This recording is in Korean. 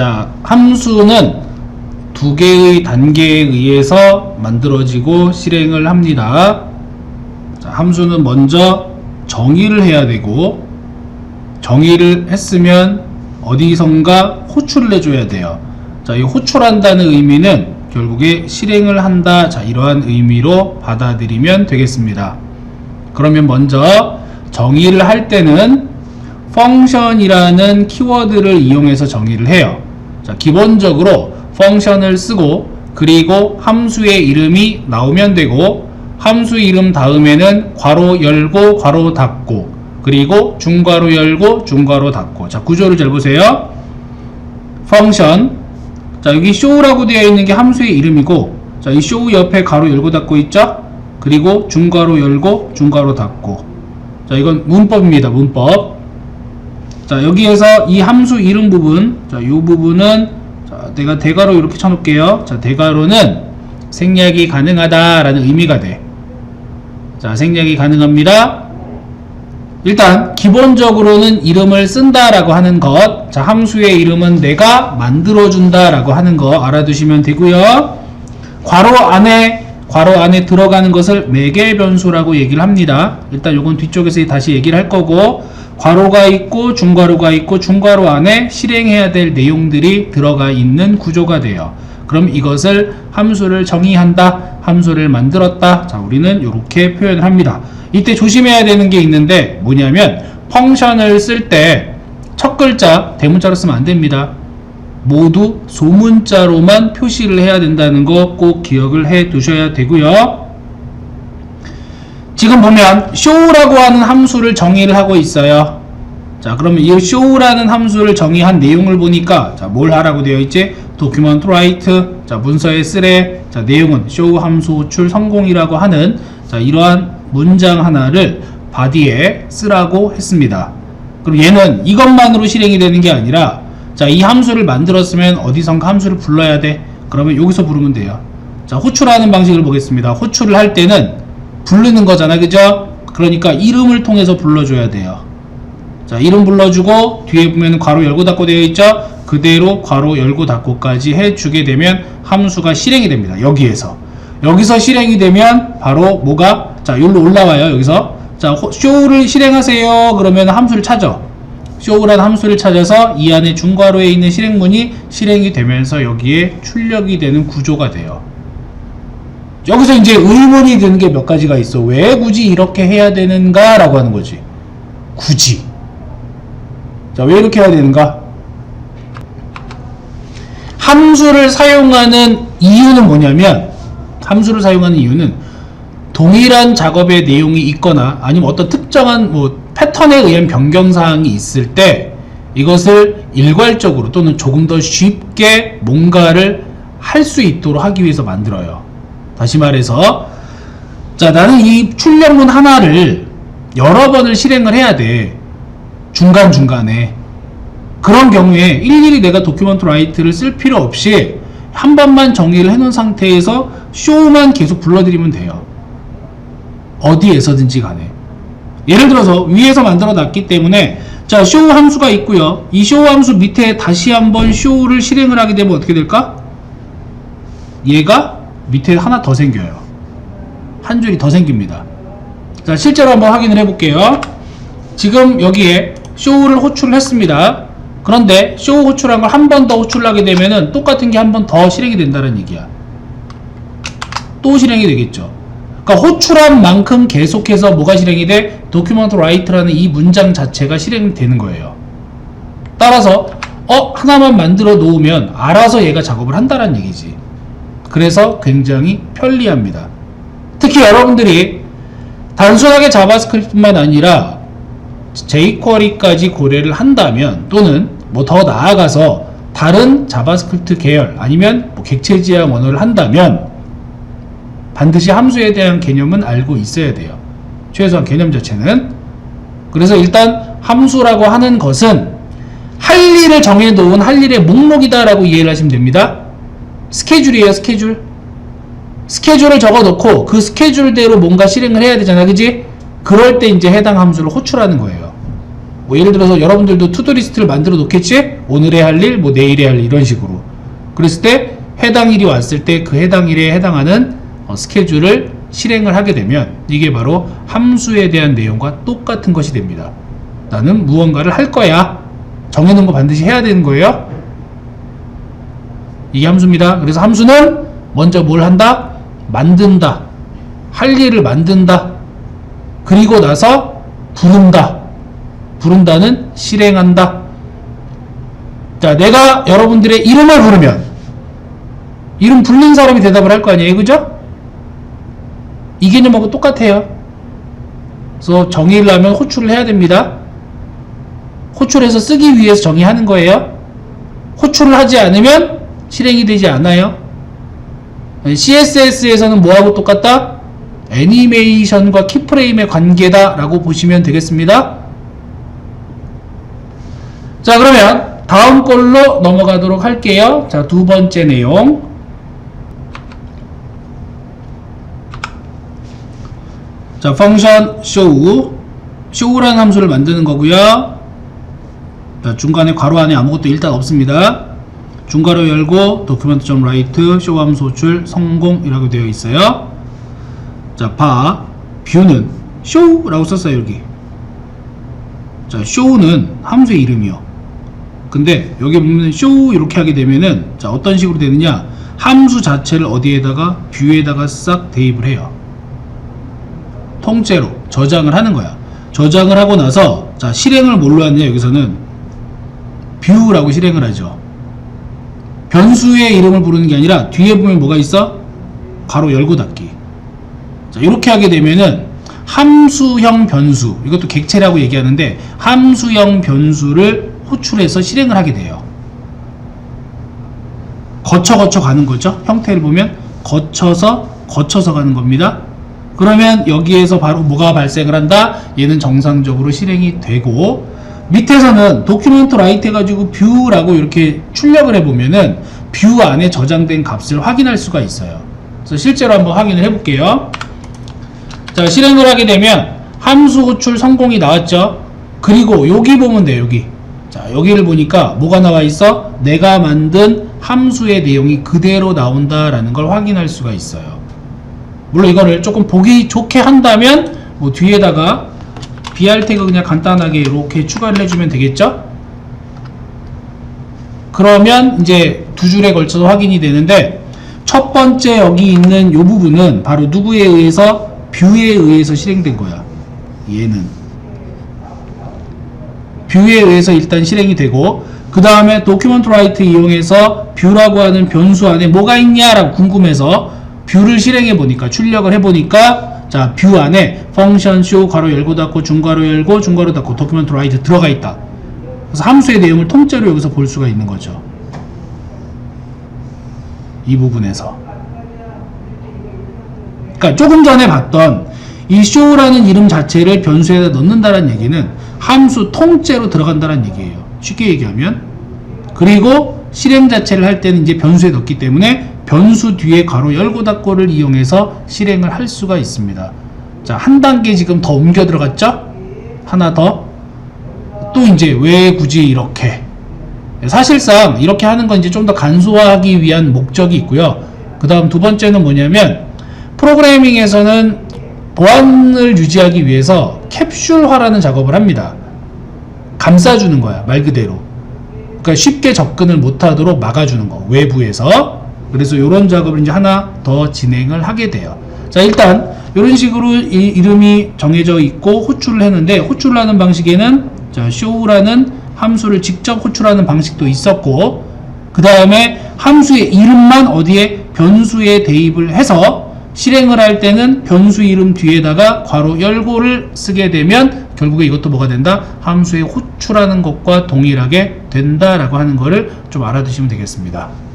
자, 함수는 두 개의 단계에 의해서 만들어지고 실행을 합니다. 자, 함수는 먼저 정의를 해야 되고 정의를 했으면 어디선가 호출을 해줘야 돼요. 자, 이 호출한다는 의미는 결국에 실행을 한다. 자, 이러한 의미로 받아들이면 되겠습니다. 그러면 먼저 정의를 할 때는 펑션이라는 키워드를 이용해서 정의를 해요. 자, 기본적으로 펑션을 쓰고 그리고 함수의 이름이 나오면 되고 함수 이름 다음에는 괄호 열고 괄호 닫고 그리고 중괄호 열고 중괄호 닫고. 자 구조를 잘 보세요. 펑션 자 여기 show라고 되어 있는 게 함수의 이름이고 자이 show 옆에 괄호 열고 닫고 있죠? 그리고 중괄호 열고 중괄호 닫고. 자 이건 문법입니다 문법 자 여기에서 이 함수 이름 부분 자이 부분은 자 내가 대괄호 이렇게 쳐놓을게요 자 대괄호는 생략이 가능하다라는 의미가 돼. 자, 생략이 가능합니다. 일단 기본적으로는 이름을 쓴다라고 하는 것. 자, 함수의 이름은 내가 만들어 준다라고 하는 거 알아두시면 되고요. 괄호 안에 괄호 안에 들어가는 것을 매개 변수라고 얘기를 합니다. 일단 요건 뒤쪽에서 다시 얘기를 할 거고 괄호가 있고 중괄호가 있고 중괄호 안에 실행해야 될 내용들이 들어가 있는 구조가 돼요. 그럼 이것을 함수를 정의한다, 함수를 만들었다. 자, 우리는 이렇게 표현을 합니다. 이때 조심해야 되는 게 있는데 뭐냐면 펑션을 쓸 때 첫 글자 대문자로 쓰면 안 됩니다. 모두 소문자로만 표시를 해야 된다는 거 꼭 기억을 해 두셔야 되고요. 지금 보면 show라고 하는 함수를 정의를 하고 있어요. 자, 그러면 이 show라는 함수를 정의한 내용을 보니까 자, 뭘 하라고 되어 있지? document write 자, 문서에 쓰래. 자, 내용은 show 함수 호출 성공이라고 하는 자, 이러한 문장 하나를 body에 쓰라고 했습니다. 그럼 얘는 이것만으로 실행이 되는 게 아니라 자, 이 함수를 만들었으면 어디선가 함수를 불러야 돼. 그러면 여기서 부르면 돼요. 자, 호출하는 방식을 보겠습니다. 호출을 할 때는 부르는 거잖아. 그죠? 그러니까 이름을 통해서 불러줘야 돼요. 자, 이름 불러주고 뒤에 보면 괄호 열고 닫고 되어 있죠? 그대로 괄호 열고 닫고까지 해주게 되면 함수가 실행이 됩니다. 여기에서. 여기서 실행이 되면 바로 뭐가 자, 여기로 올라와요. 여기서. 자, 호- show를 실행하세요. 그러면 함수를 찾아. Show라는 함수를 찾아서 이 안에 중괄호에 있는 실행문이 실행이 되면서 여기에 출력이 되는 구조가 돼요. 여기서 이제 의문이 드는 게 몇 가지가 있어. 왜 굳이 이렇게 해야 되는가? 라고 하는 거지. 굳이. 자, 왜 이렇게 해야 되는가? 함수를 사용하는 이유는 뭐냐면, 함수를 사용하는 이유는 동일한 작업의 내용이 있거나 아니면 어떤 특정한 뭐 패턴에 의한 변경사항이 있을 때 이것을 일괄적으로 또는 조금 더 쉽게 뭔가를 할 수 있도록 하기 위해서 만들어요. 다시 말해서 자 나는 이 출력문 하나를 여러 번을 실행을 해야 돼. 중간중간에. 그런 경우에 일일이 내가 도큐먼트 라이트를 쓸 필요 없이 한 번만 정의를 해놓은 상태에서 쇼만 계속 불러드리면 돼요. 어디에서든지 간에 예를 들어서 위에서 만들어 놨기 때문에 자쇼 함수가 있고요 이쇼 함수 밑에 다시 한번 쇼를 실행을 하게 되면 어떻게 될까? 얘가 밑에 하나 더 생겨요. 한 줄이 더 생깁니다. 자, 실제로 한번 확인을 해 볼게요. 지금 여기에 쇼를 호출을 했습니다. 그런데 쇼 호출한 걸 한 번 더 호출하게 되면은 똑같은 게 한 번 더 실행이 된다는 얘기야. 또 실행이 되겠죠. 그러니까 호출한 만큼 계속해서 뭐가 실행이 돼? 도큐먼트 라이트라는 이 문장 자체가 실행되는 거예요. 따라서 어 하나만 만들어 놓으면 알아서 얘가 작업을 한다는 얘기지. 그래서 굉장히 편리합니다. 특히 여러분들이 단순하게 자바스크립트만 아니라 jQuery까지 고려를 한다면 또는 뭐 더 나아가서 다른 자바스크립트 계열 아니면 뭐 객체 지향 언어를 한다면 반드시 함수에 대한 개념은 알고 있어야 돼요. 최소한 개념 자체는. 그래서 일단 함수라고 하는 것은 할 일을 정해놓은 할 일의 목록이다라고 이해를 하시면 됩니다. 스케줄이에요, 스케줄. 스케줄을 적어 놓고 그 스케줄대로 뭔가 실행을 해야 되잖아, 그지? 그럴 때 이제 해당 함수를 호출하는 거예요. 뭐 예를 들어서 여러분들도 투두리스트를 만들어 놓겠지? 오늘의 할 일, 뭐 내일의 할 일 이런 식으로. 그랬을 때 해당 일이 왔을 때 그 해당 일에 해당하는 어, 스케줄을 실행을 하게 되면 이게 바로 함수에 대한 내용과 똑같은 것이 됩니다. 나는 무언가를 할 거야. 정해놓은 거 반드시 해야 되는 거예요. 이게 함수입니다. 그래서 함수는 먼저 뭘 한다? 만든다. 할 일을 만든다. 그리고 나서 부른다. 부른다는 실행한다. 자, 내가 여러분들의 이름을 부르면 이름 부르는 사람이 대답을 할 거 아니에요. 그죠? 이 개념하고 똑같아요. 그래서 정의를 하면 호출을 해야 됩니다. 호출해서 쓰기 위해서 정의하는 거예요. 호출을 하지 않으면 실행이 되지 않아요. CSS에서는 뭐하고 똑같다? 애니메이션과 키프레임의 관계다 라고 보시면 되겠습니다. 자 그러면 다음 걸로 넘어가도록 할게요. 자 두 번째 내용 자 펑션 show show라는 함수를 만드는 거고요. 자, 중간에 괄호 안에 아무것도 일단 없습니다. 중괄호 열고 document.write show 함수 호출 성공이라고 되어 있어요. 자, 봐. 뷰는 show라고 썼어요, 여기. 자, show는 함수의 이름이요. 근데 여기 보면 show 이렇게 하게 되면은 자, 어떤 식으로 되느냐? 함수 자체를 어디에다가 뷰에다가 싹 대입을 해요. 통째로 저장을 하는 거야. 저장을 하고 나서 자, 실행을 뭘로 하느냐? 여기서는 뷰라고 실행을 하죠. 변수의 이름을 부르는 게 아니라 뒤에 보면 뭐가 있어? 가로 열고 닫기. 자, 이렇게 하게 되면은 함수형 변수, 이것도 객체라고 얘기하는데 함수형 변수를 호출해서 실행을 하게 돼요. 거쳐 거쳐 가는 거죠. 형태를 보면 거쳐서 거쳐서 가는 겁니다. 그러면 여기에서 바로 뭐가 발생을 한다? 얘는 정상적으로 실행이 되고 밑에서는 도큐멘트 라이트 해가지고 뷰라고 이렇게 출력을 해보면은 뷰 안에 저장된 값을 확인할 수가 있어요. 그래서 실제로 한번 확인을 해볼게요. 자, 실행을 하게 되면 함수 호출 성공이 나왔죠. 그리고 여기 보면 돼요, 여기. 자, 여기를 보니까 뭐가 나와 있어? 내가 만든 함수의 내용이 그대로 나온다라는 걸 확인할 수가 있어요. 물론 이거를 조금 보기 좋게 한다면 뭐 뒤에다가 BR 태그 그냥 간단하게 이렇게 추가를 해주면 되겠죠? 그러면 이제 두 줄에 걸쳐서 확인이 되는데 첫 번째 여기 있는 이 부분은 바로 누구에 의해서 뷰에 의해서 실행된 거야. 얘는 뷰에 의해서 일단 실행이 되고 그 다음에 도큐먼트 라이트 이용해서 뷰라고 하는 변수 안에 뭐가 있냐라고 궁금해서 뷰를 실행해 보니까 출력을 해 보니까 자 뷰 안에 펑션 쇼 괄호 열고 닫고 중괄호 열고 중괄호 닫고 도큐먼트 라이트 들어가 있다. 그래서 함수의 내용을 통째로 여기서 볼 수가 있는 거죠. 이 부분에서. 그러니까 조금 전에 봤던 이 show라는 이름 자체를 변수에다 넣는다는 얘기는 함수 통째로 들어간다는 얘기예요. 쉽게 얘기하면. 그리고 실행 자체를 할 때는 이제 변수에 넣기 때문에 변수 뒤에 괄호 열고 닫고를 이용해서 실행을 할 수가 있습니다. 자, 한 단계 지금 더 옮겨 들어갔죠? 하나 더. 또 이제 왜 굳이 이렇게? 사실상 이렇게 하는 건 이제 좀 더 간소화하기 위한 목적이 있고요. 그 다음 두 번째는 뭐냐면 프로그래밍에서는 보안을 유지하기 위해서 캡슐화라는 작업을 합니다. 감싸주는 거야, 말 그대로. 그러니까 쉽게 접근을 못하도록 막아주는 거, 외부에서. 그래서 이런 작업을 이제 하나 더 진행을 하게 돼요. 자, 일단 이런 식으로 이, 이름이 정해져 있고 호출을 했는데 호출을 하는 방식에는 자, show라는 함수를 직접 호출하는 방식도 있었고 그 다음에 함수의 이름만 어디에 변수에 대입을 해서 실행을 할 때는 변수 이름 뒤에다가 괄호 열고를 쓰게 되면 결국에 이것도 뭐가 된다? 함수의 호출하는 것과 동일하게 된다라고 하는 거를 좀 알아두시면 되겠습니다.